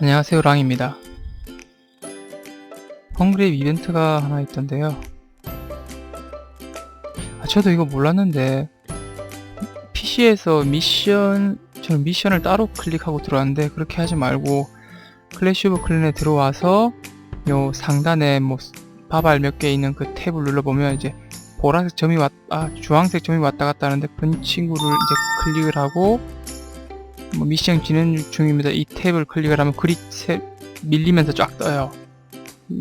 안녕하세요 랑입니다. 헝그랩 이벤트가 하나 있던데요. 아, 저도 이거 몰랐는데 PC에서 미션 저는 미션을 따로 클릭하고 들어왔는데 그렇게 하지 말고 클래시 오브 클랜에 들어와서 요 상단에 뭐 바발 몇 개 있는 그 탭을 눌러보면 이제 보라색 점이 왔, 아 주황색 점이 왔다 갔다 하는데 그 친구를 이제 클릭을 하고 뭐 미션 진행 중입니다. 이 탭을 클릭을 하면 글이 세- 밀리면서 쫙 떠요.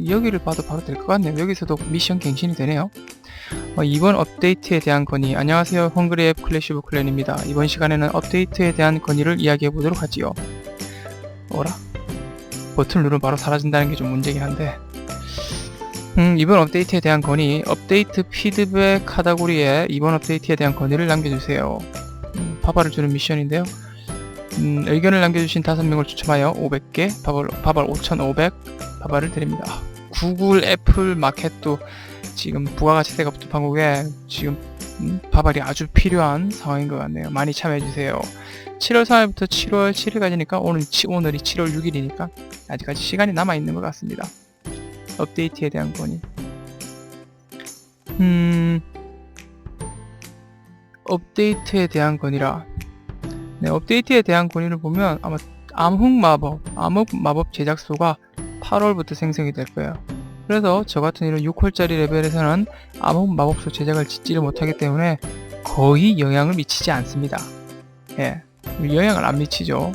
여기를 봐도 바로 될 것 같네요. 여기서도 미션 갱신이 되네요. 어, 이번 업데이트에 대한 건의 안녕하세요. 헝그리 앱 클래시 오브 클랜입니다. 이번 시간에는 업데이트에 대한 건의를 이야기해 보도록 하지요. 어라? 버튼 누르면 바로 사라진다는 게 좀 문제긴 한데 음, 이번 업데이트에 대한 건의 업데이트 피드백 카테고리에 이번 업데이트에 대한 건의를 남겨주세요. 음, 바바를 주는 미션인데요. 음, 의견을 남겨주신 5명을 추첨하여 500개, 바발, 바발 5,500, 바발을 드립니다. 아, 구글, 애플, 마켓도 지금 부가가치세가 붙은 판국에 지금 음, 바발이 아주 필요한 상황인 것 같네요. 많이 참여해주세요. 7월 3일부터 7월 7일까지니까 오늘, 치- 오늘이 7월 6일이니까 아직까지 시간이 남아있는 것 같습니다. 업데이트에 대한 건의. 음, 업데이트에 대한 건의라. 네, 업데이트에 대한 건의를 보면 아마 암흑 마법, 암흑 마법 제작소가 8월부터 생성이 될 거예요. 그래서 저 같은 이런 6홀짜리 레벨에서는 암흑 마법소 제작을 짓지를 못하기 때문에 거의 영향을 미치지 않습니다. 예, 영향을 안 미치죠.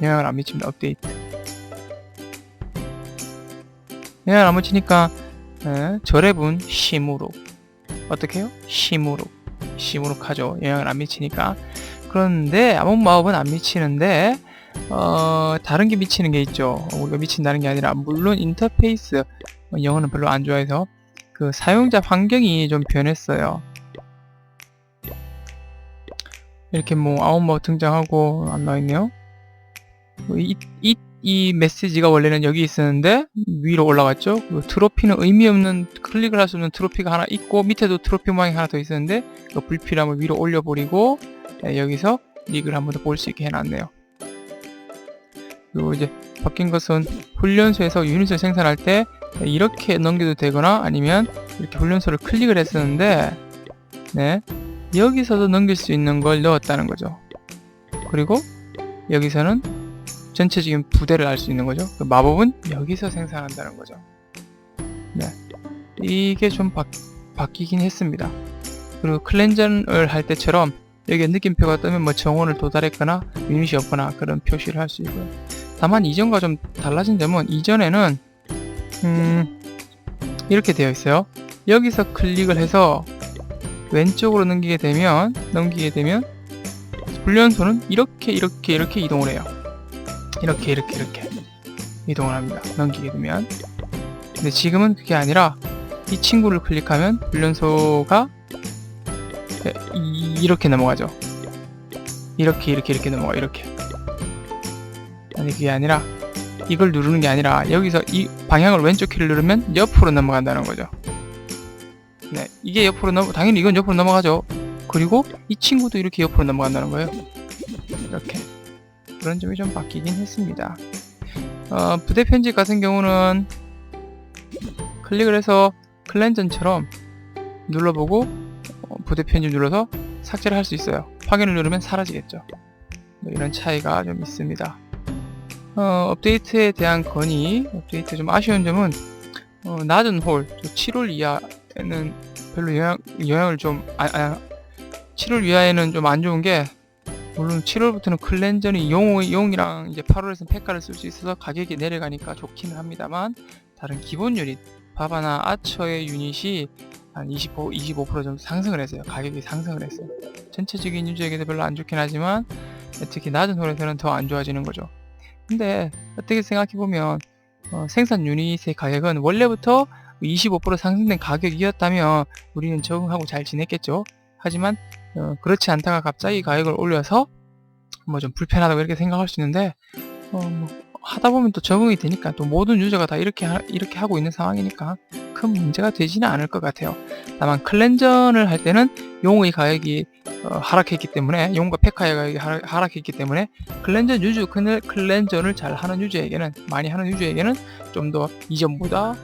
영향을 안 미칩니다. 업데이트. 영향을 안 미치니까 예, 저랩은 심으로 어떻게 해요? 심으로 심으로 하죠. 영향을 안 미치니까. 그런데 암흑 마법은 안 미치는데 어, 다른 게 미치는 게 있죠. 우리가 미친다는 게 아니라 물론 인터페이스 어, 영어는 별로 안 좋아해서 그 사용자 환경이 좀 변했어요. 이렇게 뭐 아웃머 등장하고 안 나와 있네요. 뭐 이, 이, 이 메시지가 원래는 여기 있었는데 위로 올라갔죠. 그 트로피는 의미 없는 클릭을 할 수 없는 트로피가 하나 있고 밑에도 트로피 모양이 하나 더 있었는데 그 불필요함을 위로 올려버리고 네, 여기서 릭을 한 번 더 볼 수 있게 해놨네요. 그리고 이제 바뀐 것은 훈련소에서 유닛을 생산할 때 이렇게 넘겨도 되거나 아니면 이렇게 훈련소를 클릭을 했었는데 네 여기서도 넘길 수 있는 걸 넣었다는 거죠. 그리고 여기서는 전체적인 부대를 알 수 있는 거죠. 그 마법은 여기서 생산한다는 거죠. 네 이게 좀 바, 바뀌긴 했습니다. 그리고 클렌전을 할 때처럼 여기에 느낌표가 뜨면 뭐 정원을 도달했거나 유닛이 없거나 그런 표시를 할 수 있고요. 다만 이전과 좀 달라진 점은 이전에는 음, 이렇게 되어 있어요. 여기서 클릭을 해서 왼쪽으로 넘기게 되면 넘기게 되면 훈련소는 이렇게 이렇게 이렇게 이동을 해요. 이렇게 이렇게 이렇게 이동을 합니다. 넘기게 되면 근데 지금은 그게 아니라 이 친구를 클릭하면 훈련소가 네, 이- 이렇게 넘어가죠. 이렇게 이렇게 이렇게 넘어가 이렇게. 아니 그게 아니라 이걸 누르는 게 아니라 여기서 이 방향을 왼쪽 키를 누르면 옆으로 넘어간다는 거죠. 네, 이게 옆으로 넘어 당연히 이건 옆으로 넘어가죠. 그리고 이 친구도 이렇게 옆으로 넘어간다는 거예요. 이렇게 그런 점이 좀 바뀌긴 했습니다. 어, 부대 편집 같은 경우는 클릭을 해서 클렌전처럼 눌러보고 어, 부대 편집 눌러서 삭제를 할 수 있어요. 확인을 누르면 사라지겠죠. 뭐 이런 차이가 좀 있습니다. 어, 업데이트에 대한 건의, 업데이트 좀 아쉬운 점은 어, 낮은 홀, 7홀 이하에는 별로 영향, 영향을 좀, 아, 아, 7홀 이하에는 좀 안 좋은 게 물론 7월부터는 클렌전이 용, 용이랑 이제 8월에서는 페카를 쓸 수 있어서 가격이 내려가니까 좋기는 합니다만 다른 기본 유닛, 바바나 아처의 유닛이 한 25, 25%좀 상승을 했어요. 가격이 상승을 했어요. 전체적인 유저에게도 별로 안 좋긴 하지만 특히 낮은 홀에서는 더 안 좋아지는 거죠. 근데 어떻게 생각해보면 어, 생산 유닛의 가격은 원래부터 25% 상승된 가격이었다면 우리는 적응하고 잘 지냈겠죠. 하지만 어, 그렇지 않다가 갑자기 가격을 올려서 뭐 좀 불편하다고 이렇게 생각할 수 있는데 어, 뭐 하다 보면 또 적응이 되니까 또 모든 유저가 다 이렇게 하, 이렇게 하고 있는 상황이니까 큰 문제가 되지는 않을 것 같아요. 다만 클렌전을 할 때는 용의 가격이 어, 하락했기 때문에 용과 페카의 가격이 하락, 하락했기 때문에 클렌전 유저 클- 클렌전을 잘 하는 유저에게는 많이 하는 유저에게는 좀 더 이전보다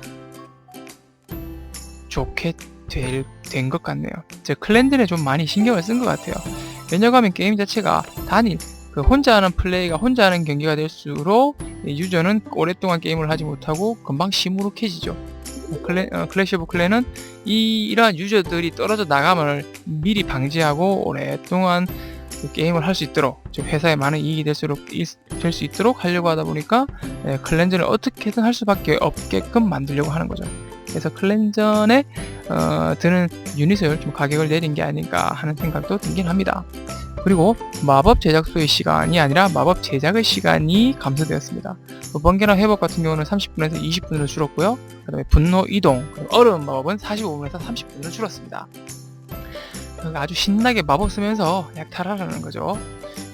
좋게 된 것 같네요. 제 클렌전에 좀 많이 신경을 쓴 것 같아요. 왜냐하면 게임 자체가 단일 그 혼자 하는 플레이가 혼자 하는 경기가 될수록 이 유저는 오랫동안 게임을 하지 못하고 금방 시무룩해지죠. 클래, 어, 클래시 오브 클랜은 이, 이러한 유저들이 떨어져 나감을 미리 방지하고 오랫동안 그 게임을 할 수 있도록 즉 회사에 많은 이익이 될수록 될 수 있도록 하려고 하다 보니까 예, 클렌전을 어떻게든 할 수밖에 없게끔 만들려고 하는 거죠. 그래서 클렌전에 어, 드는 유닛을 좀 가격을 내린 게 아닌가 하는 생각도 들긴 합니다. 그리고 마법 제작소의 시간이 아니라 마법 제작의 시간이 감소되었습니다. 뭐 번개나 회복 같은 경우는 30분에서 20분으로 줄었고요. 그 다음에 분노 이동, 어려운 마법은 45분에서 30분으로 줄었습니다. 그러니까 아주 신나게 마법 쓰면서 약탈하라는 거죠.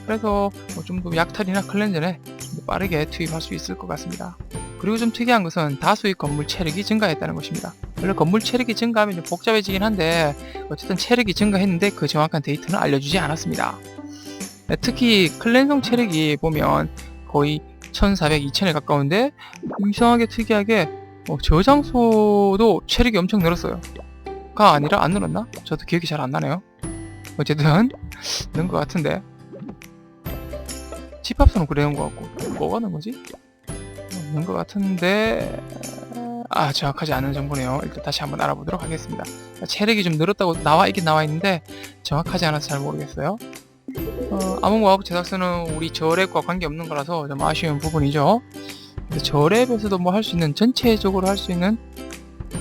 그래서 뭐 좀더 약탈이나 클렌저에 좀 더 빠르게 투입할 수 있을 것 같습니다. 그리고 좀 특이한 것은 다수의 건물 체력이 증가했다는 것입니다. 원래 건물 체력이 증가하면 좀 복잡해지긴 한데 어쨌든 체력이 증가했는데 그 정확한 데이터는 알려주지 않았습니다. 네, 특히 클렌성 체력이 보면 거의 1400, 2000에 가까운데 이상하게 특이하게 어, 저장소도 체력이 엄청 늘었어요. 가 아니라 안 늘었나? 저도 기억이 잘 안 나네요. 어쨌든 는 것 같은데 집합선은 그래온 것 같고 뭐가 는 거지? 는것 같은데 아 정확하지 않은 정보네요. 일단 다시 한번 알아보도록 하겠습니다. 체력이 좀 늘었다고 나와 있긴 나와 있는데 정확하지 않아서 잘 모르겠어요. 어, 암흑마법 제작사는 우리 저랩과 관계없는 거라서 좀 아쉬운 부분이죠. 그래서 저랩에서도 뭐 할 수 있는 전체적으로 할 수 있는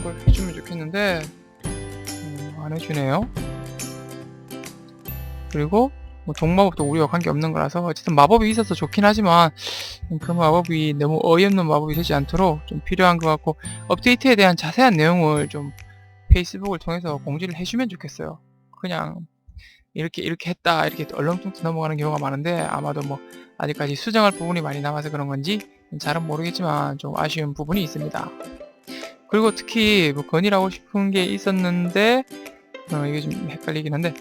걸 해주면 좋겠는데 음, 안 해주네요. 그리고 뭐 종마법도 우리와 관계없는 거라서 어쨌든 마법이 있어서 좋긴 하지만 그 마법이 너무 어이없는 마법이 되지 않도록 좀 필요한 것 같고 업데이트에 대한 자세한 내용을 좀 페이스북을 통해서 공지를 해주면 좋겠어요. 그냥 이렇게 이렇게 했다 이렇게 얼렁뚱땅 넘어가는 경우가 많은데 아마도 뭐 아직까지 수정할 부분이 많이 남아서 그런 건지 잘은 모르겠지만 좀 아쉬운 부분이 있습니다. 그리고 특히 뭐 건의라고 싶은 게 있었는데 어, 이게 좀 헷갈리긴 한데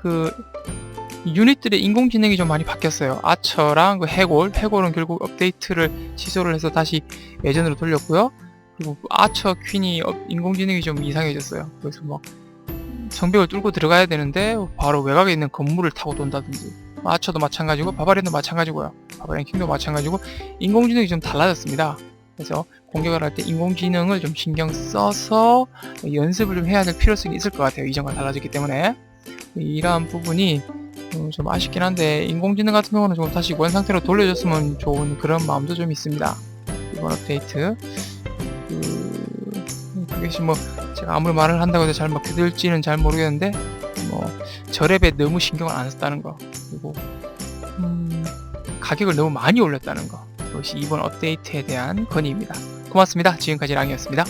그 유닛들의 인공지능이 좀 많이 바뀌었어요. 아처랑 그 해골, 해골은 결국 업데이트를 취소를 해서 다시 예전으로 돌렸고요. 그리고 아처 퀸이 업- 인공지능이 좀 이상해졌어요. 그래서 뭐 성벽을 뚫고 들어가야 되는데 바로 외곽에 있는 건물을 타고 돈다든지 아처도 마찬가지고 바바리안도 마찬가지고요. 바바리안 킹도 마찬가지고 인공지능이 좀 달라졌습니다. 그래서 공격을 할 때 인공지능을 좀 신경 써서 연습을 좀 해야 될 필요성이 있을 것 같아요. 이전과 달라졌기 때문에 이러한 부분이 음, 좀 아쉽긴 한데 인공지능 같은 경우는 좀 다시 원 상태로 돌려줬으면 좋은 그런 마음도 좀 있습니다. 이번 업데이트 그 그게 뭐 제가 아무리 말을 한다고 해서 잘 먹혀들지는 잘 모르겠는데 뭐 저랩에 너무 신경을 안 썼다는 거 그리고 음, 가격을 너무 많이 올렸다는 거 그것이 이번 업데이트에 대한 건의입니다. 고맙습니다. 지금까지 랑이었습니다.